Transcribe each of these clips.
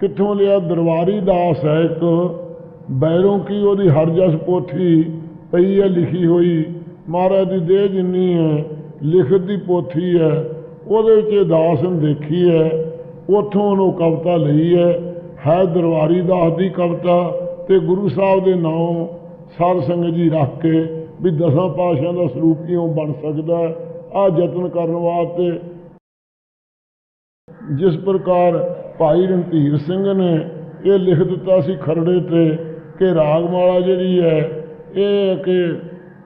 ਕਿੱਥੋਂ ਲਿਆ? ਦਰਬਾਰੀ ਦਾਸ ਹੈ ਇੱਕ। ਬੈਰੋਂ ਕੀ ਉਹਦੀ ਹਰ ਜਸ ਪੋਥੀ ਪਈ ਹੈ, ਲਿਖੀ ਹੋਈ? ਮਹਾਰਾਜ ਦੀ ਦੇਹ ਜਿੰਨੀ ਹੈ, ਲਿਖਤ ਦੀ ਪੋਥੀ ਹੈ, ਉਹਦੇ ਵਿੱਚ ਇਹ ਦਾਸ ਨੇ ਦੇਖੀ ਹੈ, ਉੱਥੋਂ ਉਹਨੂੰ ਕਵਿਤਾ ਲਈ ਹੈ। ਹੈ ਦਰਬਾਰੀ ਦਾਸ ਦੀ ਕਵਿਤਾ ਤੇ ਗੁਰੂ ਸਾਹਿਬ ਦੇ ਨਾਮ ਸਾਧ ਸੰਗਤ ਜੀ ਰੱਖ ਕੇ ਵੀ ਦਸਾਂ ਪਾਤਸ਼ਾਹਾਂ ਦਾ ਸਰੂਪ ਕਿਉਂ ਬਣ ਸਕਦਾ ਆ ਯਤਨ ਕਰਨ ਵਾਸਤੇ ਜਿਸ ਪ੍ਰਕਾਰ ਭਾਈ ਰਣਧੀਰ ਸਿੰਘ ਨੇ ਇਹ ਲਿਖ ਦਿੱਤਾ ਸੀ ਖਰੜੇ ਤੇ ਕਿ ਰਾਗਮਾਲਾ ਜਿਹੜੀ ਹੈ, ਇਹ ਕਿ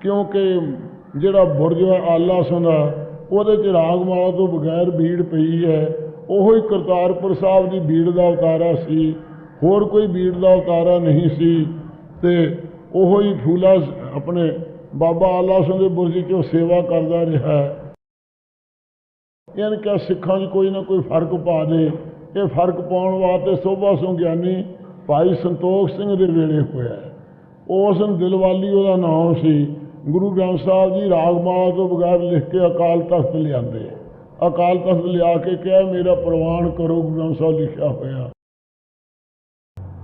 ਕਿਉਂਕਿ ਜਿਹੜਾ ਬੁਰਜ ਹੈ ਆਲਾ ਸੁੰਦਾ ਉਹਦੇ ਚ ਰਾਗਮਾਲਾ ਤੋਂ ਬਗੈਰ ਭੀੜ ਪਈ ਹੈ। ਉਹੋ ਹੀ ਕਰਤਾਰਪੁਰ ਸਾਹਿਬ ਦੀ ਭੀੜ ਦਾ ਉਤਾਰਾ ਸੀ। ਹੋਰ ਕੋਈ ਭੀੜ ਦਾ ਉਤਾਰਾ ਨਹੀਂ ਸੀ ਤੇ ਉਹੋ ਹੀ ਫੂਲਾ ਆਪਣੇ ਬਾਬਾ ਆਲਾ ਸਿੰਘ ਦੇ ਬੁਰਜ 'ਚੋਂ ਸੇਵਾ ਕਰਦਾ ਰਿਹਾ। ਯਾਨੀ ਕਿ ਸਿੱਖਾਂ 'ਚ ਕੋਈ ਨਾ ਕੋਈ ਫ਼ਰਕ ਪਾ ਦੇ। ਇਹ ਫ਼ਰਕ ਪਾਉਣ ਵਾਸਤੇ ਸੋਭਾ ਸਿੰਘ ਗਿਆਨੀ ਭਾਈ ਸੰਤੋਖ ਸਿੰਘ ਦੇ ਵੇਲੇ ਹੋਇਆ ਉਸ ਨੂੰ ਦਿਲਵਾਲੀ ਉਹਦਾ ਨਾਮ ਸੀ। ਗੁਰੂ ਗ੍ਰੰਥ ਸਾਹਿਬ ਜੀ ਰਾਗਮਾਲਾ ਤੋਂ ਬਗੈਰ ਲਿਖ ਕੇ ਅਕਾਲ ਤਖਤ ਲਿਆਂਦੇ। ਅਕਾਲ ਤਖਤ ਲਿਆ ਕੇ ਕਿਹਾ, ਮੇਰਾ ਪ੍ਰਵਾਨ ਕਰੋ, ਗੁਰੂ ਗ੍ਰੰਥ ਸਾਹਿਬ ਲਿਖਿਆ ਹੋਇਆ।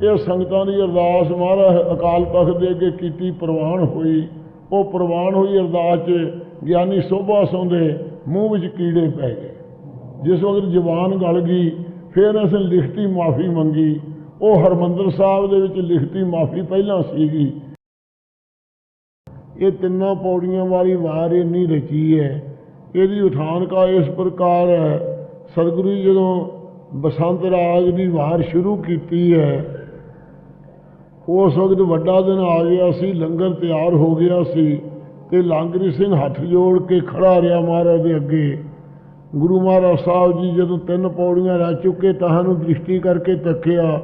ਇਹ ਸੰਗਤਾਂ ਦੀ ਅਰਦਾਸ ਮਹਾਰਾਜ ਅਕਾਲ ਤਖਤ ਦੇ ਅੱਗੇ ਕੀਤੀ ਪ੍ਰਵਾਨ ਹੋਈ। ਉਹ ਪ੍ਰਵਾਨ ਹੋਈ ਅਰਦਾਸ 'ਚ ਗਿਆਨੀ ਸੋਭਾ ਸਿੰਘ ਦੇ ਮੂੰਹ ਵਿੱਚ ਕੀੜੇ ਪੈ ਗਏ। ਜਿਸ ਵਕਤ ਜ਼ੁਬਾਨ ਗਲ ਗਈ ਫਿਰ ਅਸੀਂ ਲਿਖਤੀ ਮਾਫੀ ਮੰਗੀ। ਉਹ ਹਰਮੰਦਰ ਸਾਹਿਬ ਦੇ ਵਿੱਚ ਲਿਖਤੀ ਮਾਫੀ ਪਹਿਲਾਂ ਸੀਗੀ। ਇਹ ਤਿੰਨਾਂ ਪੌੜੀਆਂ ਵਾਲੀ ਵਾਰ ਇੰਨੀ ਰਚੀ ਹੈ। ਇਹਦੀ ਉਠਾਨਕਾ ਇਸ ਪ੍ਰਕਾਰ ਹੈ। ਸਤਿਗੁਰੂ ਜੀ ਜਦੋਂ ਬਸੰਤ ਰਾਗ ਦੀ ਵਾਰ ਸ਼ੁਰੂ ਕੀਤੀ ਹੈ, ਉਸ ਵਕਤ ਵੱਡਾ ਦਿਨ ਆ ਗਿਆ ਸੀ, ਲੰਗਰ ਤਿਆਰ ਹੋ ਗਿਆ ਸੀ ਤੇ ਲਾਂਗਰੀ ਸਿੰਘ ਹੱਥ ਜੋੜ ਕੇ ਖੜਾ ਰਿਹਾ ਮਹਾਰਾਜ ਦੇ ਅੱਗੇ। ਗੁਰੂ ਮਹਾਰਾਜ ਸਾਹਿਬ ਜੀ ਜਦੋਂ ਤਿੰਨ ਪੌੜੀਆਂ ਰਹਿ ਚੁੱਕੇ ਤਾਂ ਨੂੰ ਦ੍ਰਿਸ਼ਟੀ ਕਰਕੇ ਤੱਕਿਆ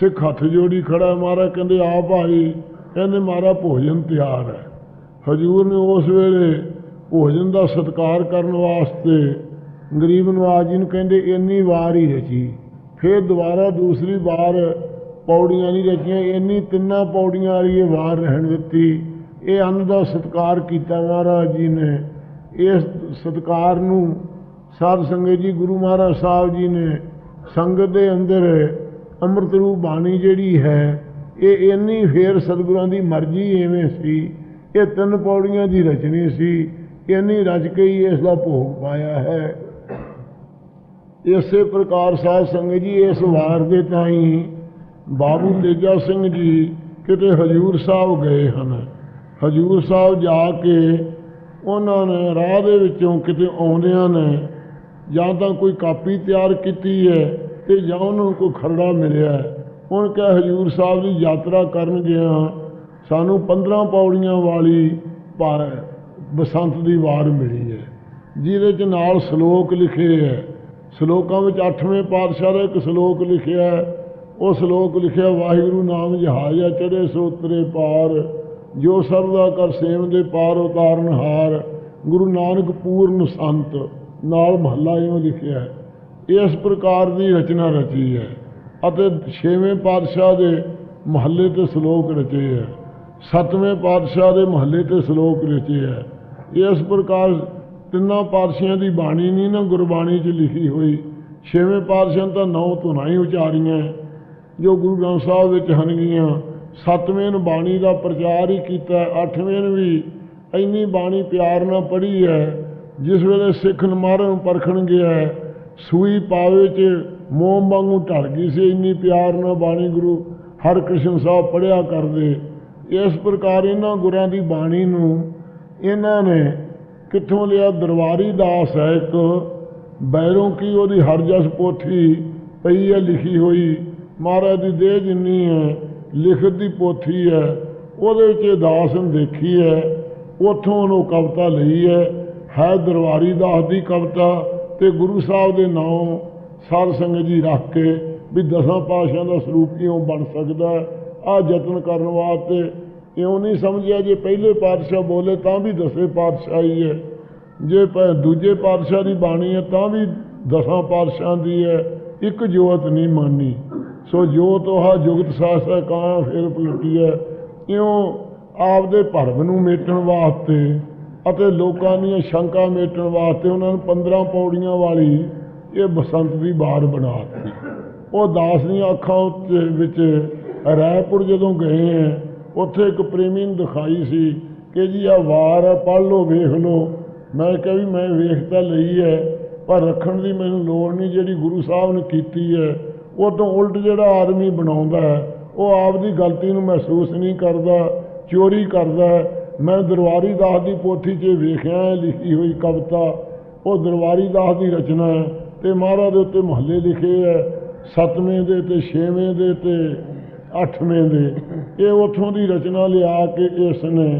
ਸਿੱਖ ਹੱਥ ਜੋੜੀ ਖੜਾ ਮਹਾਰਾਜ, ਕਹਿੰਦੇ, ਆ ਭਾਈ, ਕਹਿੰਦੇ, ਮਾਰਾ ਭੋਜਨ ਤਿਆਰ ਹੈ। ਹਜੂਰ ਨੇ ਉਸ ਵੇਲੇ ਭੋਜਨ ਦਾ ਸਤਿਕਾਰ ਕਰਨ ਵਾਸਤੇ ਗਰੀਬ ਨਵਾਜ ਜੀ ਨੂੰ ਕਹਿੰਦੇ, ਇੰਨੀ ਵਾਰ ਹੀ ਰਚੀ। ਫਿਰ ਦੁਬਾਰਾ ਦੂਸਰੀ ਵਾਰ ਪੌੜੀਆਂ ਨਹੀਂ ਰਚੀਆਂ, ਇੰਨੀ ਤਿੰਨਾਂ ਪੌੜੀਆਂ ਵਾਲੀ ਇਹ ਵਾਰ ਰਹਿਣ ਦਿੱਤੀ। ਇਹ ਅੰਨ ਦਾ ਸਤਿਕਾਰ ਕੀਤਾ ਮਹਾਰਾਜ ਜੀ ਨੇ। ਇਸ ਸਤਿਕਾਰ ਨੂੰ ਸਾਧ ਸੰਗਤ ਜੀ, ਗੁਰੂ ਮਹਾਰਾਜ ਸਾਹਿਬ ਜੀ ਨੇ ਸੰਗਤ ਦੇ ਅੰਦਰ ਅੰਮ੍ਰਿਤ ਰੂਪ ਬਾਣੀ ਜਿਹੜੀ ਹੈ, ਇਹ ਇੰਨੀ ਫੇਰ ਸਤਿਗੁਰਾਂ ਦੀ ਮਰਜ਼ੀ ਐਵੇਂ ਸੀ, ਇਹ ਤਿੰਨ ਪੌੜੀਆਂ ਦੀ ਰਚਨੀ ਸੀ, ਇੰਨੀ ਰਚ ਕੇ ਹੀ ਇਸ ਦਾ ਭੋਗ ਪਾਇਆ ਹੈ। ਇਸੇ ਪ੍ਰਕਾਰ ਸਾਧ ਸੰਗਤ ਜੀ, ਇਸ ਵਾਰ ਦੇ ਤਾਈਂ ਬਾਬੂ ਤੇਜਾ ਸਿੰਘ ਜੀ ਕਿਤੇ ਹਜੂਰ ਸਾਹਿਬ ਗਏ ਹਨ। ਹਜੂਰ ਸਾਹਿਬ ਜਾ ਕੇ ਉਹਨਾਂ ਨੇ ਰਾਹ ਦੇ ਵਿੱਚੋਂ ਕਿਤੇ ਆਉਂਦਿਆਂ ਨੇ ਜਾਂ ਤਾਂ ਕੋਈ ਕਾਪੀ ਤਿਆਰ ਕੀਤੀ ਹੈ ਤੇ ਜਾਂ ਉਹਨਾਂ ਨੂੰ ਕੋਈ ਖਰੜਾ ਮਿਲਿਆ ਹੁਣ ਕਿਹਾ ਹਜੂਰ ਸਾਹਿਬ ਦੀ ਯਾਤਰਾ ਕਰਨ ਗਿਆ ਸਾਨੂੰ 15 ਪੌੜੀਆਂ ਵਾਲੀ ਪਾ- ਬਸੰਤ ਦੀ ਵਾਰ ਮਿਲੀ ਹੈ, ਜਿਹਦੇ ਚ ਨਾਲ ਸ਼ਲੋਕ ਲਿਖੇ ਹੈ। ਸ਼ਲੋਕਾਂ ਵਿੱਚ 8ਵੇਂ ਪਾਤਸ਼ਾਹ ਦਾ ਇੱਕ ਸ਼ਲੋਕ ਲਿਖਿਆ ਉਹ ਸ਼ਲੋਕ ਲਿਖਿਆ, ਵਾਹਿਗੁਰੂ ਨਾਮ ਜਹਾਜ਼ਾ ਚੜੇ ਸੋ ਉਤਰੇ ਪਾਰ, ਜੋ ਸਰਦਾ ਕਰ ਸੇਵ ਦੇ ਪਾਰ ਉਤਾਰਨ ਹਾਰ, ਗੁਰੂ ਨਾਨਕ ਪੂਰਨ ਸੰਤ। ਨਾਲ ਮਹੱਲਾ ਇਉਂ ਲਿਖਿਆ ਹੈ। ਇਸ ਪ੍ਰਕਾਰ ਦੀ ਰਚਨਾ ਰਚੀ ਹੈ ਅਤੇ ਛੇਵੇਂ ਪਾਤਸ਼ਾਹ ਦੇ ਮਹੱਲੇ ਤੇ ਸ਼ਲੋਕ ਰਚੇ ਹੈ। ਸੱਤਵੇਂ ਪਾਤਸ਼ਾਹ ਦੇ ਮਹੱਲੇ ਤੇ ਸ਼ਲੋਕ ਰਚੇ ਹੈ। ਇਸ ਪ੍ਰਕਾਰ ਤਿੰਨਾਂ ਪਾਤਸ਼ਾਹਾਂ ਦੀ ਬਾਣੀ ਨਹੀਂ ਨਾ ਗੁਰਬਾਣੀ 'ਚ ਲਿਖੀ ਹੋਈ। ਛੇਵੇਂ ਪਾਤਸ਼ਾਹ ਤਾਂ ਨੌ ਧੁਨਾਂ ਹੀ ਉਚਾਰੀਆਂ ਜੋ ਗੁਰੂ ਗ੍ਰੰਥ ਸਾਹਿਬ ਵਿੱਚ ਹਨਗੀਆਂ। ਸੱਤਵੇਂ ਨੂੰ ਬਾਣੀ ਦਾ ਪ੍ਰਚਾਰ ਹੀ ਕੀਤਾ, ਅੱਠਵੇਂ ਨੂੰ ਵੀ ਇੰਨੀ ਬਾਣੀ ਪਿਆਰ ਨਾਲ ਪੜ੍ਹੀ ਹੈ ਜਿਸ ਵੇਲੇ ਸਿੱਖ ਨਮਾਰਨ ਨੂੰ ਪਰਖਣ ਗਿਆ, ਸੂਈ ਪਾਵੇ ਚ ਮੋਮ ਵਾਂਗੂ ਢਲ ਗਈ ਸੀ, ਇੰਨੀ ਪਿਆਰ ਨਾਲ ਬਾਣੀ ਗੁਰੂ ਹਰਕ੍ਰਿਸ਼ਨ ਸਾਹਿਬ ਪੜ੍ਹਿਆ ਕਰਦੇ। ਇਸ ਪ੍ਰਕਾਰ ਇਹਨਾਂ ਗੁਰਾਂ ਦੀ ਬਾਣੀ ਨੂੰ ਇਹਨਾਂ ਨੇ ਕਿੱਥੋਂ ਲਿਆ? ਦਰਬਾਰੀ ਦਾਸ ਹੈ ਇੱਕ, ਬੈਰੋਂ ਕੀ ਉਹਦੀ ਹਰ ਜਸ ਪੋਥੀ ਪਈ ਹੈ, ਲਿਖੀ ਹੋਈ। ਮਹਾਰਾਜ ਦੀ ਦੇਹ ਜਿੰਨੀ ਹੈ, ਲਿਖਤ ਦੀ ਪੋਥੀ ਹੈ, ਉਹਦੇ ਵਿੱਚ ਇਹ ਦਾਸ ਨੇ ਦੇਖੀ ਹੈ, ਉੱਥੋਂ ਉਹਨੂੰ ਕਵਿਤਾ ਲਈ ਹੈ। ਹੈ ਦਰਬਾਰੀ ਦਾਸ ਦੀ ਕਵਿਤਾ ਤੇ ਗੁਰੂ ਸਾਹਿਬ ਦੇ ਨਾਮ ਸਾਧ ਸੰਗਤ ਜੀ ਰੱਖ ਕੇ ਵੀ ਦਸਾਂ ਪਾਤਸ਼ਾਹਾਂ ਦਾ ਸਰੂਪ ਕਿਉਂ ਬਣ ਸਕਦਾ ਆ ਯਤਨ ਕਰਨ ਵਾਸਤੇ ਇਉਂ ਨਹੀਂ ਸਮਝਿਆ ਜੇ ਪਹਿਲੇ ਪਾਤਸ਼ਾਹ ਬੋਲੇ ਤਾਂ ਵੀ ਦਸੇ ਪਾਤਸ਼ਾਹ ਹੀ ਹੈ। ਜੇ ਪ- ਦੂਜੇ ਪਾਤਸ਼ਾਹ ਦੀ ਬਾਣੀ ਹੈ ਤਾਂ ਵੀ ਦਸਾਂ ਪਾਤਸ਼ਾਹ ਦੀ ਹੈ। ਇੱਕ ਜੋਤ ਨਹੀਂ ਮਾਨੀ। ਸੋ ਜੋ ਉਹ ਜੁਗਤ ਸਾਸਾ ਕਾਂ ਫਿਰ ਪਲਟੀ ਹੈ। ਇਉਂ ਆਪਦੇ ਭਰਮ ਨੂੰ ਮੇਟਣ ਵਾਸਤੇ ਅਤੇ ਲੋਕਾਂ ਦੀਆਂ ਸ਼ੰਕਾ ਮੇਟਣ ਵਾਸਤੇ ਉਹਨਾਂ ਨੂੰ 15 ਪੌੜੀਆਂ ਵਾਲੀ ਇਹ ਬਸੰਤ ਦੀ ਬਾਰ ਬਣਾਤੀ ਉਹ ਦਾਸ ਦੀਆਂ ਅੱਖਾਂ ਉੱਤੇ ਵਿੱਚ ਰਾਏਪੁਰ ਜਦੋਂ ਗਏ ਹੈ ਉੱਥੇ ਇੱਕ ਪ੍ਰੇਮੀ ਨੂੰ ਦਿਖਾਈ ਸੀ ਕਿ ਜੀ ਆ ਵਾਰ ਹੈ ਪੜ੍ਹ ਲਓ, ਵੇਖ ਲਓ ਮੈਂ ਕਿਹਾ ਵੀ ਮੈਂ ਵੇਖ ਤਾਂ ਲਈ ਹੈ ਪਰ ਰੱਖਣ ਦੀ ਮੈਨੂੰ ਲੋੜ ਨਹੀਂ, ਜਿਹੜੀ ਗੁਰੂ ਸਾਹਿਬ ਨੇ ਕੀਤੀ ਹੈ ਉਹ ਤੋਂ ਉਲਟ ਜਿਹੜਾ ਆਦਮੀ ਬਣਾਉਂਦਾ ਹੈ ਉਹ ਆਪ ਦੀ ਗਲਤੀ ਨੂੰ ਮਹਿਸੂਸ ਨਹੀਂ ਕਰਦਾ, ਚੋਰੀ ਕਰਦਾ ਹੈ। ਮੈਂ ਦਰਬਾਰੀ ਦਾਸ ਦੀ ਪੋਥੀ 'ਚ ਵੇਖਿਆ ਹੈ ਲਿਖੀ ਹੋਈ ਕਵਿਤਾ, ਉਹ ਦਰਬਾਰੀ ਦਾਸ ਦੀ ਰਚਨਾ ਹੈ ਤੇ ਮਹਾਰਾਜ ਦੇ ਉੱਤੇ ਮਹੱਲੇ ਲਿਖੇ ਹੈ, ਸੱਤਵੇਂ ਦੇ ਤੇ ਛੇਵੇਂ ਦੇ ਤੇ ਅੱਠਵੇਂ ਦੇ। ਇਹ ਉਥੋਂ ਦੀ ਰਚਨਾ ਲਿਆ ਕੇ ਇਸ ਨੇ,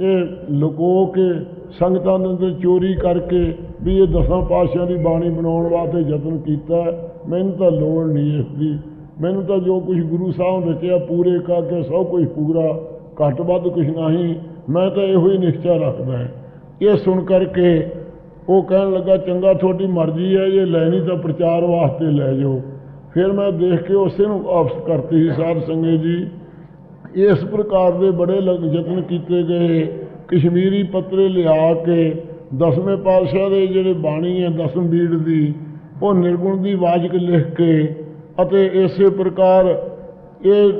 ਇਹ ਲੁਕੋ ਕੇ ਸੰਗਤਾਂ ਦੇ ਅੰਦਰ ਚੋਰੀ ਕਰਕੇ ਵੀ ਇਹ ਦਸਾਂ ਪਾਤਸ਼ਾਹਾਂ ਦੀ ਬਾਣੀ ਬਣਾਉਣ ਵਾਸਤੇ ਯਤਨ ਕੀਤਾ ਮੈਨੂੰ ਤਾਂ ਲੋੜ ਨਹੀਂ ਇਸ ਦੀ। ਮੈਨੂੰ ਤਾਂ ਜੋ ਕੁਝ ਗੁਰੂ ਸਾਹਿਬ ਨੇ ਰਚਿਆ, ਪੂਰੇ ਕਰਕੇ ਸਭ ਕੁਝ ਪੂਰਾ, ਘੱਟ ਵੱਧ ਕੁਝ ਨਹੀਂ। ਮੈਂ ਤਾਂ ਇਹੋ ਹੀ ਨਿਸ਼ਚਾ ਰੱਖਦਾ ਇਹ ਸੁਣ ਕਰਕੇ ਉਹ ਕਹਿਣ ਲੱਗਾ, ਚੰਗਾ, ਤੁਹਾਡੀ ਮਰਜ਼ੀ ਹੈ, ਜੇ ਲੈਣੀ ਤਾਂ ਪ੍ਰਚਾਰ ਵਾਸਤੇ ਲੈ ਜਾਓ। ਫਿਰ ਮੈਂ ਦੇਖ ਕੇ ਉਸੇ ਨੂੰ ਵਾਪਸ ਕਰਤੀ ਸੀ, ਸਾਧ ਸੰਗਤ ਜੀ। ਇਸ ਪ੍ਰਕਾਰ ਦੇ ਬੜੇ ਲਗ, ਯਤਨ ਕੀਤੇ ਗਏ। ਕਸ਼ਮੀਰੀ ਪੱਤਰੇ ਲਿਆ ਕੇ ਦਸਵੇਂ ਪਾਤਸ਼ਾਹ ਦੇ ਜਿਹੜੇ ਬਾਣੀ ਹੈ, ਦਸਮ ਬੀੜ ਦੀ, ਉਹ ਨਿਰਗੁਣ ਦੀ ਵਾਜਕ ਲਿਖ ਕੇ ਅਤੇ ਇਸੇ ਪ੍ਰਕਾਰ ਇਹ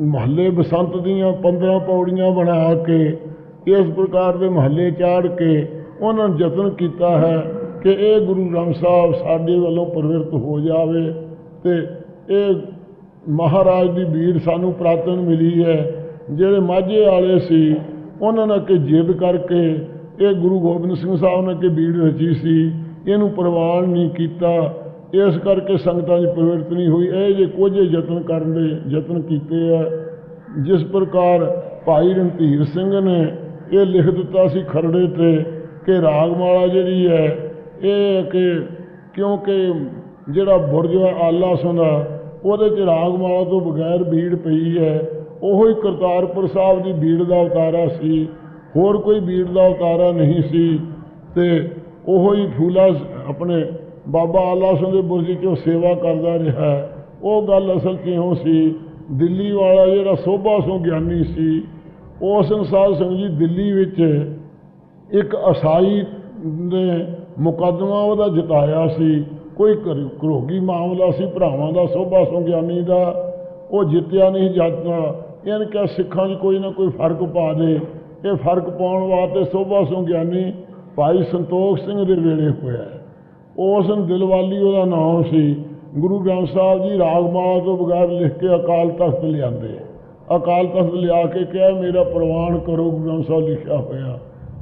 ਮਹੱਲੇ ਬਸੰਤ ਦੀਆਂ 15 ਪੌੜੀਆਂ ਬਣਾ ਕੇ, ਇਸ ਪ੍ਰਕਾਰ ਦੇ ਮਹੱਲੇ ਚਾੜ ਕੇ ਉਹਨਾਂ ਨੂੰ ਯਤਨ ਕੀਤਾ ਹੈ ਕਿ ਇਹ ਗੁਰੂ ਗ੍ਰੰਥ ਸਾਹਿਬ ਸਾਡੇ ਵੱਲੋਂ ਪ੍ਰਵਿਰਤ ਹੋ ਜਾਵੇ ਤੇ ਇਹ ਮਹਾਰਾਜ ਦੀ ਬੀੜ ਸਾਨੂੰ ਪ੍ਰਾਤਨ ਮਿਲੀ ਹੈ। ਜਿਹੜੇ ਮਾਝੇ ਵਾਲੇ ਸੀ, ਉਹਨਾਂ ਨੇ ਕਿ ਜਿੱਦ ਕਰਕੇ ਇਹ ਗੁਰੂ ਗੋਬਿੰਦ ਸਿੰਘ ਸਾਹਿਬ ਨੇ ਕਿ ਬੀੜ ਰਚੀ ਸੀ। ਇਹਨੂੰ ਪ੍ਰਵਾਨ ਨਹੀਂ ਕੀਤਾ। ਇਸ ਕਰਕੇ ਸੰਗਤਾਂ 'ਚ ਪ੍ਰਵਿਰਤ ਨਹੀਂ ਹੋਈ। ਇਹ ਜੇ ਕੁਝ ਯਤਨ ਕਰਨ ਦੇ ਯਤਨ ਕੀਤੇ ਆ, ਜਿਸ ਪ੍ਰਕਾਰ ਭਾਈ ਰਣਧੀਰ ਸਿੰਘ ਨੇ ਇਹ ਲਿਖ ਦਿੱਤਾ ਸੀ ਖਰੜੇ ਤੇ ਕਿ ਰਾਗਮਾਲਾ ਜਿਹੜੀ ਹੈ, ਇਹ ਕਿ ਕਿਉਂਕਿ ਜਿਹੜਾ ਬੁਰਜ ਹੈ, ਆਲਾ ਸੁੰਦਾ ਉਹਦੇ ਚ ਰਾਗਮਾਲਾ ਤੋਂ ਬਗੈਰ ਬੀੜ ਪਈ ਹੈ। ਉਹੋ ਹੀ ਕਰਤਾਰਪੁਰ ਸਾਹਿਬ ਦੀ ਬੀੜ ਦਾ ਉਤਾਰਾ ਸੀ। ਹੋਰ ਕੋਈ ਬੀੜ ਦਾ ਉਤਾਰਾ ਨਹੀਂ ਸੀ ਤੇ ਉਹੋ ਹੀ ਫੂਲਾ ਆਪਣੇ ਬਾਬਾ ਆਲਾ ਸਿੰਘ ਦੇ ਬੁਰਜ 'ਚੋਂ ਸੇਵਾ ਕਰਦਾ ਰਿਹਾ। ਉਹ ਗੱਲ ਅਸਲ ਕਿਉਂ ਸੀ? ਦਿੱਲੀ ਵਾਲਾ ਜਿਹੜਾ ਸੋਭਾ ਸੋ ਗਿਆਨੀ ਸੀ ਉਸ ਅਨਸਾਰ ਸਿੰਘ ਜੀ ਦਿੱਲੀ ਵਿੱਚ ਇੱਕ ਅਸਾਈ ਨੇ ਮੁਕੱਦਮਾ ਉਹਦਾ ਜਿਤਾਇਆ ਸੀ। ਕੋਈ ਘਰ- ਘਰੋਗੀ ਮਾਮਲਾ ਸੀ, ਭਰਾਵਾਂ ਦਾ, ਸੋਭਾ ਸੋ ਗਿਆਨੀ ਦਾ। ਉਹ ਜਿੱਤਿਆ ਨਹੀਂ ਜਾਂਦਾ ਇਹਨ ਕਿਹਾ, ਸਿੱਖਾਂ 'ਚ ਕੋਈ ਨਾ ਕੋਈ ਫ਼ਰਕ ਪਾ ਦੇ। ਇਹ ਫ਼ਰਕ ਪਾਉਣ ਵਾਸਤੇ ਸੋਭਾ ਸੋ ਗਿਆਨੀ ਭਾਈ ਸੰਤੋਖ ਸਿੰਘ ਦੇ ਵੇਲੇ ਹੋਇਆ। ਹੈ। ਉਸ ਨੂੰ ਦਿਲਵਾਲੀ ਉਹਦਾ ਨਾਮ ਸੀ। ਗੁਰੂ ਗ੍ਰੰਥ ਸਾਹਿਬ ਜੀ ਰਾਗਮਾਲਾ ਤੋਂ ਬਗੈਰ ਲਿਖ ਕੇ ਅਕਾਲ ਤਖਤ ਲਿਆਂਦੇ। ਅਕਾਲ ਤਖਤ ਲਿਆ ਕੇ ਕਿਹਾ, ਮੇਰਾ ਪ੍ਰਵਾਨ ਕਰੋ, ਗੁਰੂ ਗ੍ਰੰਥ ਸਾਹਿਬ ਲਿਖਿਆ ਹੋਇਆ।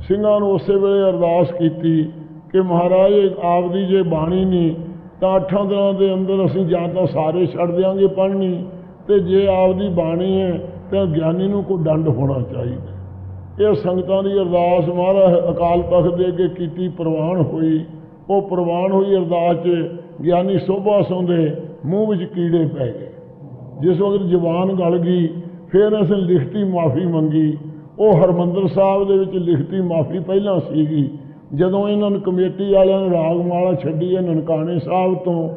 ਸਿੰਘਾਂ ਨੂੰ ਉਸੇ ਵੇਲੇ ਅਰਦਾਸ ਕੀਤੀ ਕਿ ਮਹਾਰਾਜ, ਇਹ ਆਪਦੀ ਜੇ ਬਾਣੀ ਨਹੀਂ, ਤਾਂ ਅੱਠਾਂ ਦਿਨਾਂ ਦੇ ਅੰਦਰ ਅਸੀਂ ਜਾਂ ਤਾਂ ਸਾਰੇ ਛੱਡ ਦਿਆਂਗੇ ਪੜ੍ਹਨੀ। ਤੇ ਜੇ ਆਪ ਦੀ ਬਾਣੀ ਹੈ, ਤਾਂ ਗਿਆਨੀ ਨੂੰ ਕੋਈ ਦੰਡ ਹੋਣਾ ਚਾਹੀਦਾ। ਇਹ ਸੰਗਤਾਂ ਦੀ ਅਰਦਾਸ ਮਹਾਰਾਜ ਅਕਾਲ ਤਖਤ ਦੇ ਅੱਗੇ ਕੀਤੀ, ਪ੍ਰਵਾਨ ਹੋਈ। ਉਹ ਪ੍ਰਵਾਨ ਹੋਈ ਅਰਦਾਸ 'ਚ, ਗਿਆਨੀ ਸੋਭਾ ਸੌਂਦੇ, ਮੂੰਹ ਵਿੱਚ ਕੀੜੇ ਪੈ ਗਏ। ਜਿਸ ਵਕਤ ਜ਼ੁਬਾਨ ਗਲ ਗਈ, ਫਿਰ ਅਸੀਂ ਲਿਖਤੀ ਮਾਫੀ ਮੰਗੀ। ਉਹ ਹਰਮੰਦਰ ਸਾਹਿਬ ਦੇ ਵਿੱਚ ਲਿਖਤੀ ਮਾਫੀ ਪਹਿਲਾਂ ਸੀਗੀ। ਜਦੋਂ ਇਹਨਾਂ ਨੂੰ ਕਮੇਟੀ ਵਾਲਿਆਂ ਨੇ ਰਾਗਮਾਲਾ ਛੱਡੀ ਹੈ ਨਨਕਾਣੇ ਸਾਹਿਬ ਤੋਂ,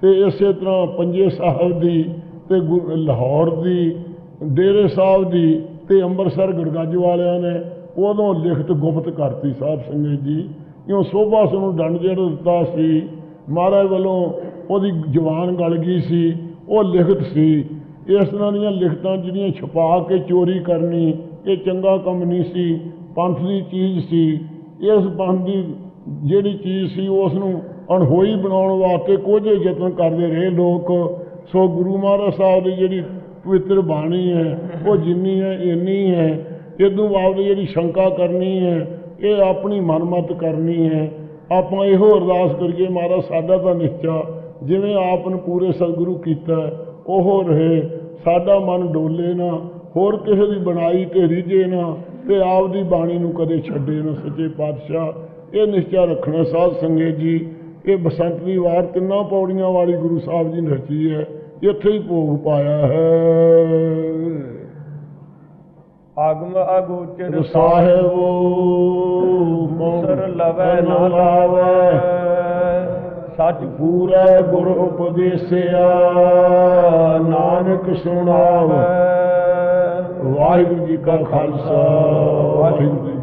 ਤੇ ਇਸੇ ਤਰ੍ਹਾਂ ਪੰਜੇ ਸਾਹਿਬ ਦੀ ਤੇ ਗੁਰ- ਲਾਹੌਰ ਦੀ, ਡੇਰੇ ਸਾਹਿਬ ਦੀ ਤੇ ਅੰਮ੍ਰਿਤਸਰ ਗੜਗੱਜ ਵਾਲਿਆਂ ਨੇ ਉਦੋਂ ਲਿਖਤ ਗੁਪਤ ਕਰਤੀ ਸਾਹਿਬ ਸੰਗਤ ਜੀ। ਕਿਉਂ ਸੋਭਾ ਸਿੰਘ ਨੂੰ ਦੰਡ ਜਿਹੜਾ ਦਿੱਤਾ ਸੀ? ਮਹਾਰਾਜ ਵੱਲੋਂ ਉਹਦੀ ਜਵਾਨ ਗਲ ਗਈ ਸੀ, ਉਹ ਲਿਖਤ ਸੀ। ਇਸ ਤਰ੍ਹਾਂ ਦੀਆਂ ਲਿਖਤਾਂ ਜਿਹੜੀਆਂ ਛਪਾ ਕੇ ਚੋਰੀ ਕਰਨੀ, ਇਹ ਚੰਗਾ ਕੰਮ ਨਹੀਂ ਸੀ। ਪੰਥ ਦੀ ਚੀਜ਼ ਸੀ। ਇਸ ਪੰਥ ਦੀ ਜਿਹੜੀ ਚੀਜ਼ ਸੀ ਉਸ ਨੂੰ ਅਣਹੋਈ ਬਣਾਉਣ ਵਾਸਤੇ ਕੁਝ ਯਤਨ ਕਰਦੇ ਰਹੇ ਲੋਕ। ਸੋ ਗੁਰੂ ਮਹਾਰਾਜ ਸਾਹਿਬ ਦੀ ਜਿਹੜੀ ਪਵਿੱਤਰ ਬਾਣੀ ਹੈ, ਉਹ ਜਿੰਨੀ ਹੈ, ਇੰਨੀ ਹੈ। ਇਦੋਂ ਬਾਅਦ ਜਿਹੜੀ ਸ਼ੰਕਾ ਕਰਨੀ ਹੈ ਇਹ ਆਪਣੀ ਮਨਮਤ ਕਰਨੀ ਹੈ। ਆਪਾਂ ਇਹੋ ਅਰਦਾਸ ਕਰੀਏ, ਮਹਾਰਾਜ, ਸਾਡਾ ਤਾਂ ਨਿਸ਼ਚਾ ਜਿਵੇਂ ਆਪ ਨੂੰ ਪੂਰੇ ਸਤਿਗੁਰੂ ਕੀਤਾ, ਉਹ ਰਹੇ। ਸਾਡਾ ਮਨ ਡੋਲੇ ਨਾ, ਹੋਰ ਕਿਸੇ ਦੀ ਬਣਾਈ ਤੇ ਰੀਝੇ ਨਾ, ਤੇ ਆਪ ਦੀ ਬਾਣੀ ਨੂੰ ਕਦੇ ਛੱਡੇ ਨਾ ਸੱਚੇ ਪਾਤਸ਼ਾਹ। ਇਹ ਨਿਸ਼ਚਾ ਰੱਖਣਾ ਸਾਧ ਸੰਗਤ ਜੀ, ਇਹ ਬਸੰਤ ਦੀ ਵਾਰ ਤਿੰਨਾਂ ਪੌੜੀਆਂ ਵਾਲੀ ਗੁਰੂ ਸਾਹਿਬ ਜੀ ਨੇ ਰਚੀ ਹੈ। ਇੱਥੇ ਹੀ ਭੋਗ ਪਾਇਆ ਹੈ। ਆਗਮ ਅਗੋਚਰ ਸਾਹਿਬੋ ਸਰ ਲਵੈ ਨਾ ਲਾਵੈ। ਸੱਚ ਪੂਰਾ ਗੁਰ ਉਪਦੇਸਿਆ ਨਾਨਕ ਸੁਣਾਵ ਵਾਹਿਗੁਰੂ ਜੀ ਕਾ ਖਾਲਸਾ ਵਾਹਿਗੁਰੂ ਜੀ